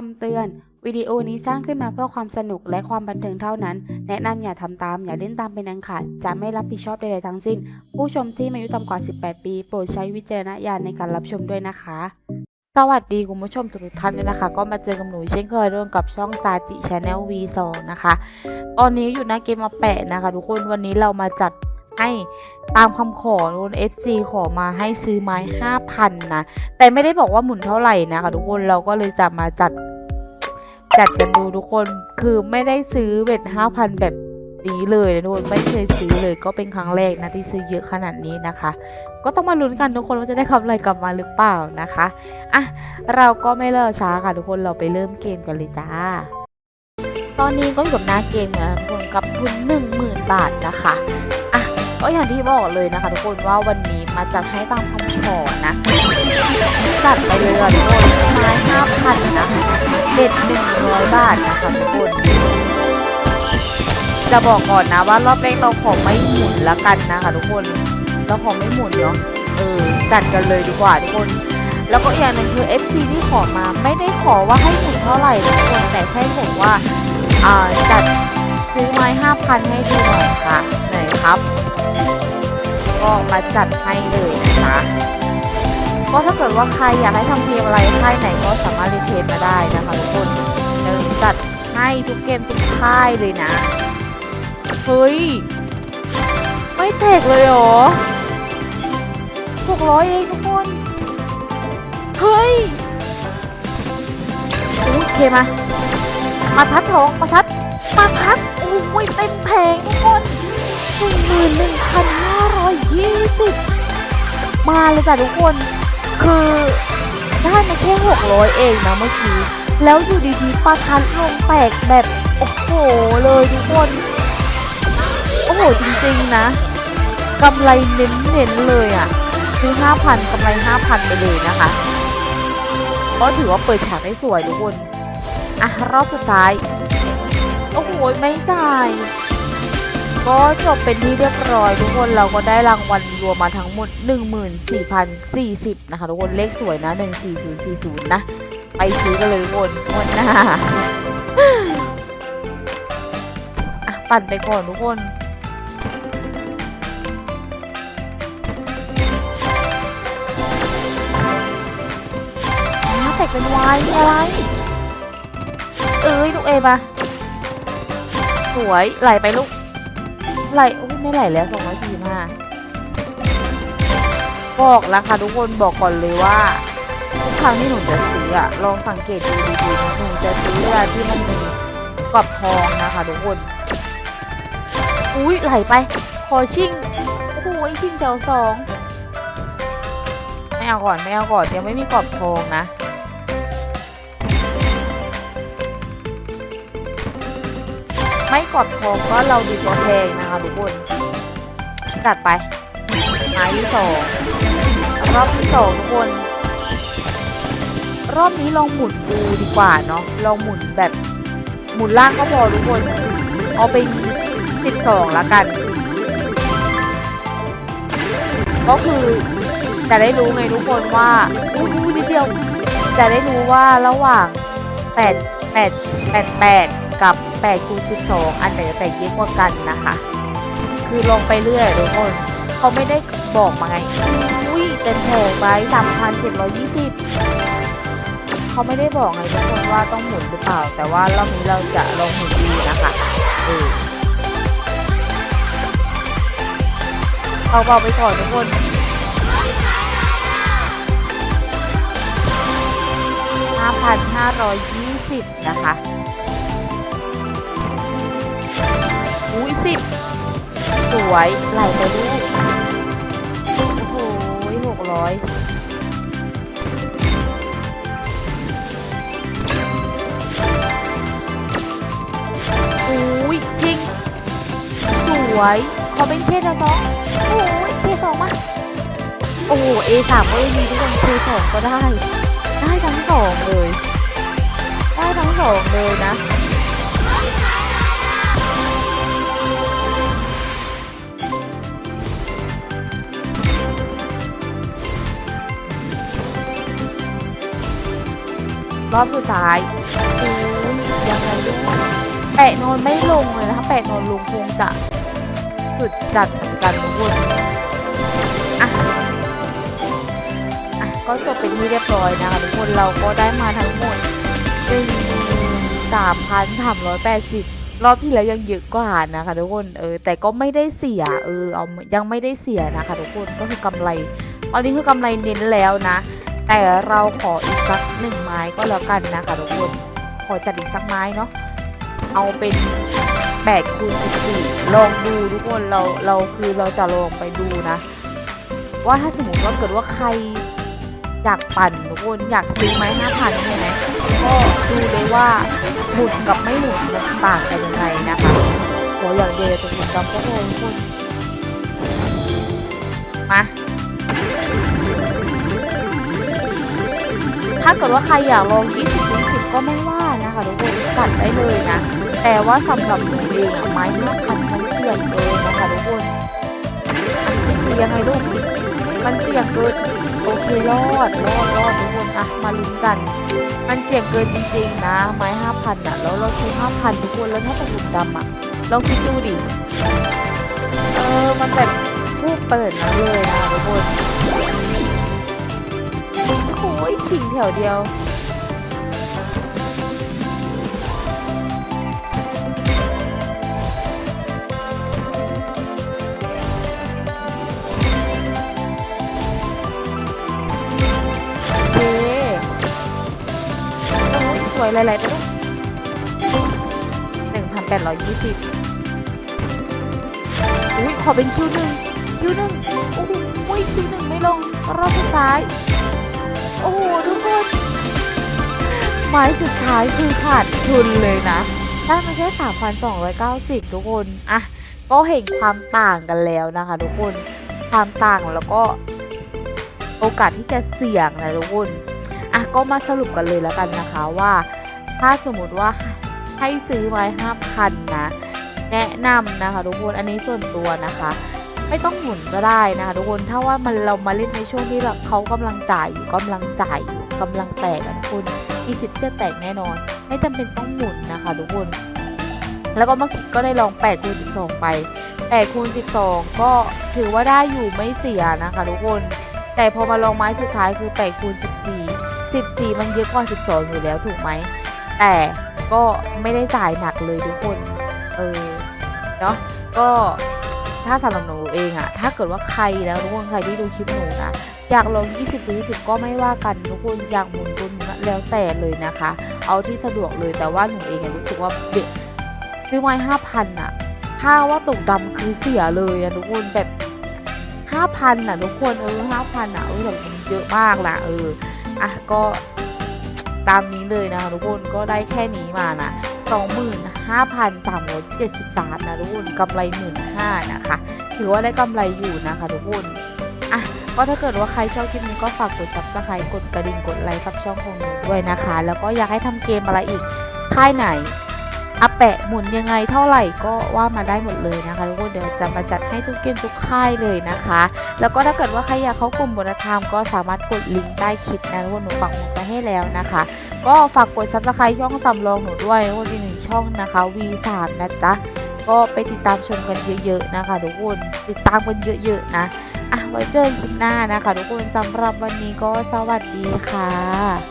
คำเตือน วิดีโอนี้สร้างขึ้นมาเพื่อความสนุกและความบันเทิงเท่านั้น แนะนำอย่าทำตาม อย่าเล่นตามเป็นอันขาดจะไม่รับผิดชอบใดๆทั้งสิ้น ผู้ชมที่มีอายุต่ำกว่า 18 ปี โปรดใช้วิจารณญาณในการรับชมด้วยนะคะ สวัสดีคุณผู้ชมทุกๆท่านด้วยนะคะ ก็มาเจอกับหนูเช่นเคยร่วมกับช่องซาจิชาแนล V2 นะคะ ตอนนี้อยู่หน้าเกมมาแปะนะคะ ทุกคนวันนี้เรามาจัด ให้ตามคำขอนูน FC ขอมาให้ซื้อไม้5,000นะ แต่ไม่ได้บอกว่าหมุนเท่าไหร่นะคะทุกคนเราก็เลยจะมาจัดจัดกันดูทุกคนคือไม่ได้ซื้อเบ็ด5,000 แบบนี้เลยนะทุกคนไม่เคยซื้อเลยก็เป็นครั้งแรกนะที่ซื้อเยอะขนาดนี้นะคะ ก็ต้องมาลุ้นกันทุกคนว่าจะได้คำไรกลับมาหรือเปล่านะคะอะเราก็ไม่เลิกช้าค่ะทุกคนเราไปเริ่มเกมกันเลยจ้า ตอนนี้ก็อยู่กับหน้าเกมนะทุกคนกับทุน 10,000 บาทนะคะอะ ก็อย่างที่บอกเลยนะคะ ทุกคนว่าวันนี้มาจัดให้ตามคำขอนะ จัดไปเลยค่ะทุกคนไม้ห้าพันนะคะเด็ดหนึ่งร้อยบาทนะคะทุกคน จะบอกก่อนนะว่ารอบแรกเราขอไม่หมุนละกันนะคะทุกคนเราขอไม่หมุนเนาะเออจัดกันเลยดีกว่าทุกคนแล้วก็อีกอย่างหนึ่งคือ FC ที่ขอมาไม่ได้ขอว่าให้หมุนเท่าไหร่ทุกคนแต่แค่บอกว่าอ่าจัดซื้อไม้ห้าพันให้ดูหน่อยค่ะไหนครับ ก็มาจัดให้เลยนะคะก็ถ้าเกิดว่าใครอยากให้ทำเพลงอะไรค่ายไหนก็สามารถรีเควสมาได้นะคะทุกคนเดี๋ยวจัดให้ทุกเกมทุกค่ายเลยนะเฮ้ยไม่แตกเลยเหรอหกร้อยเองทุกคนเฮ้ยโอเคมามาทัดทองมาทัดมาทัดโอ้ยเต็มแผงทุกคนหนึ่งหมื่นหนึ่งพัน อยยี่สิบมาเลยจ้ะทุกคน คือได้มาแค่หกร้อยเองนะเมื่อกี้ แล้วอยู่ดีๆปลาทัดลงแตกแบบ โอ้โหเลยทุกคน โอ้โหจริงๆนะกำไรเน้นๆเลยอะ่ะ ซื้อห้าพันกำไรห้าพันไปเลยนะคะก็ถือว่าเปิดฉากได้สวยทุกคน อะ รอบสุดท้าย โอ้โห ไม่จ่าย ก็จบเป็นที่เรียบร้อยทุกคนเราก็ได้รางวัลรวมมาทั้งหมด 14,040 นะคะทุกคนเลขสวยนะ 14040 นะ ไปซื้อกันเลยทุกคนวันหน้าอะปั่นไปก่อนทุกคนน้าแตกเป็นวายอะไร เอ้ยลูกเอมา สวย ไหลไปลูก ไหลโอ้ยไม่ไหลแล้วสองร้อยสี่ห้าบอกแล้วค่ะทุกคนบอกก่อนเลยว่าทุกครั้งที่หนูจะซื้ออะลองสังเกตดูดีๆหนูจะซื้อเวลาที่มันมีกรอบทองนะคะทุกคน อุ้ยไหลไป ขอชิ่งโอ้โหชิ่งแถวสองไม่เอาก่อนไม่เอาก่อนยังไม่มีกรอบทองนะ ไม่กดทองก็เราดูตัวแพงนะคะทุกคนจัดไปไม้ที่สองรอบที่สองทุกคน รอบนี้ลองหมุนดูดีกว่าเนาะลองหมุนแบบหมุนล่างก็พอทุกคน เอาไปสิบสองละกัน ก็คือจะได้รู้ไงทุกคนว่าอู้หูนิดเดียวจะได้รู้ว่าระหว่างแปดแปดแปดแปด กับ8คูณ12 อันไหนแตกเยอะกว่ากันนะคะ คือลงไปเรื่อยทุกคนเขาไม่ได้บอกมาไง อุ้ยเต็มแผงไป3,720 เขาไม่ได้บอกไงทุกคนว่าต้องหมุนหรือเปล่า แต่ว่ารอบนี้เราจะลองหมุนดูนะคะเออเอาเบาไปก่อนทุกคน5,520 นะคะ สิบสวยไหลไปลูกโอ้โหหกร้อยอุ้ยจริง สวย ขอเป็นเคสสองโอ้ยเคสองมาโอ้เอสามก็ยังมีทุกคนเคสองก็ได้ ได้ทั้งสองเลย ได้ทั้งสองเลยนะ รอบสุดท้ายอุ้ยยังไงลูกแปะโนนไม่ลงเลยนะคะแปะโนนลงคงจะสุดจัดกันทุกคนอะอะก็จบเป็นที่เรียบร้อยนะคะทุกคนเราก็ได้มาทั้งหมดหนึ่งสามพันสามร้อยแปดสิบรอบที่แล้วยังเยอะกว่านะคะทุกคนเออแต่ก็ไม่ได้เสียเออเอายังไม่ได้เสียนะคะทุกคนก็คือกำไรตอนนี้คือกำไรเน้นแล้วนะ แต่เราขออีกสักหนึ่งไม้ก็แล้วกันนะคะทุกคน ขอจัดอีกสักไม้เนาะ เอาเป็น8คูณ14ลองดูทุกคนเราเราคือเราจะลองไปดูนะ ว่าถ้าสมมติว่าเกิดว่าใครอยากปั่นทุกคนอยากซื้อไม้ห้าพันใช่ไหมก็ดูเลยว่าหมุนกับไม่หมุนมันต่างกันยังไงนะคะขออย่างเดียวจะหมุนดำก็พอทุกคนมา ถ้าเกิดว่าใครอยากลอง 20 20 ก็ไม่ว่านะคะทุกคนจัดได้เลยนะ แต่ว่าสำหรับหนูเองอะไม้ห้าพันมันเสี่ยงเกินนะคะทุกคนเสี่ยงไงลูก มันเสี่ยงเกินโอเครอดรอดรอดทุกคนอะมาลุ้นกัน มันเสี่ยงเกินจริงๆนะ ไม้ห้าพันอะแล้วเราซื้อห้าพันทุกคนแล้วถ้าเป็นหลุมดำอะลองคิดดูดิเออมันแบบพูดเปิดมาเลยนะทุกคน ยขิงแถวเดียวโอเคโอ้ยสวยหลายๆไปด้วยหนึ่งพันแปดร้อยยี่สิบอุ้ยขอเป็นคิวหนึ่งคิวหนึ่งโอ้โหคิวหนึ่งไม่ลงรอบสุดท้าย โอ้โหทุกคน ไม้สุดท้ายคือขาดทุนเลยนะได้มาแค่3,290 ทุกคน อะ ก็เห็นความต่างกันแล้วนะคะ ทุกคน ความต่างแล้วก็โอกาสที่จะเสี่ยงนะทุกคน อะ ก็มาสรุปกันเลยแล้วกันนะคะว่า ถ้าสมมติว่าให้ซื้อไว้5,000นะ แนะนำนะคะ ทุกคน อันนี้ส่วนตัวนะคะ ไม่ต้องหมุนก็ได้นะคะทุกคนถ้าว่ามันเรามาเล่นในช่วงที่แบบเขากำลังจ่ายอยู่กำลังจ่ายอยู่กำลังแตกกันคุณมีสิทธิ์ที่จะแตกแน่นอน ไม่จำเป็นต้องหมุนนะคะทุกคน แล้วก็เมื่อกี้ก็ได้ลอง8คูณ12 ไป8คูณ12 ก็ถือว่าได้อยู่ไม่เสียนะคะทุกคน แต่พอมาลองไม้สุดท้ายคือ8คูณ14 14 มันเยอะกว่า 12 อยู่แล้วถูกไหม แต่ก็ไม่ได้จ่ายหนักเลยทุกคน เออ เนาะก็ ถ้าสำหรับหนูเองอะถ้าเกิดว่าใครแล้วทุกคนใครที่ดูคลิปหนูนะอยากลง 20หรือ20ก็ไม่ว่ากันทุกคนอยากหมุนตัวหนูนะแล้วแต่เลยนะคะ เอาที่สะดวกเลยแต่ว่าหนูเองอะรู้สึกว่าเบ็ดซื้อไม้ห้าพันอะถ้าว่าตกดำคือเสียเลยอะทุกคนแบบห้าพันอะทุกคนเออห้าพันอะเออแบบเยอะมากนะเอออะก็ตามนี้เลยนะคะทุกคนก็ได้แค่นี้มานะ 25,373 นะทุกคนกำไร 15,000นะคะ ถือว่าได้กำไรอยู่นะคะทุกคนอะก็ถ้าเกิดว่าใครชอบคลิปนี้ก็ฝากกด subscribe กดกระดิ่งกดไลค์กับช่องของหนูด้วยนะคะ แล้วก็อยากให้ทำเกมอะไรอีกค่ายไหน อะแปะหมุนยังไงเท่าไหร่ก็ว่ามาได้หมดเลยนะคะทุกคนเดี๋ยวจะมาจัดให้ทุกเกมทุกค่ายเลยนะคะ แล้วก็ถ้าเกิดว่าใครอยากเข้ากลุ่มบนธรรมก็สามารถกดลิงก์ใต้คลิปนะทุกคนหนูปักหมุดไปให้แล้วนะคะ ก็ฝากกด subscribe ช่องสำรองหนูด้วยวันที่หนึ่งช่องนะคะ V3 นะจ๊ะก็ไปติดตามชมกันเยอะ ๆ นะคะทุกคนติดตามกันเยอะ ๆ นะอะไว้เจอกันคลิปหน้านะคะ ทุกคนสำหรับวันนี้ก็สวัสดีค่ะ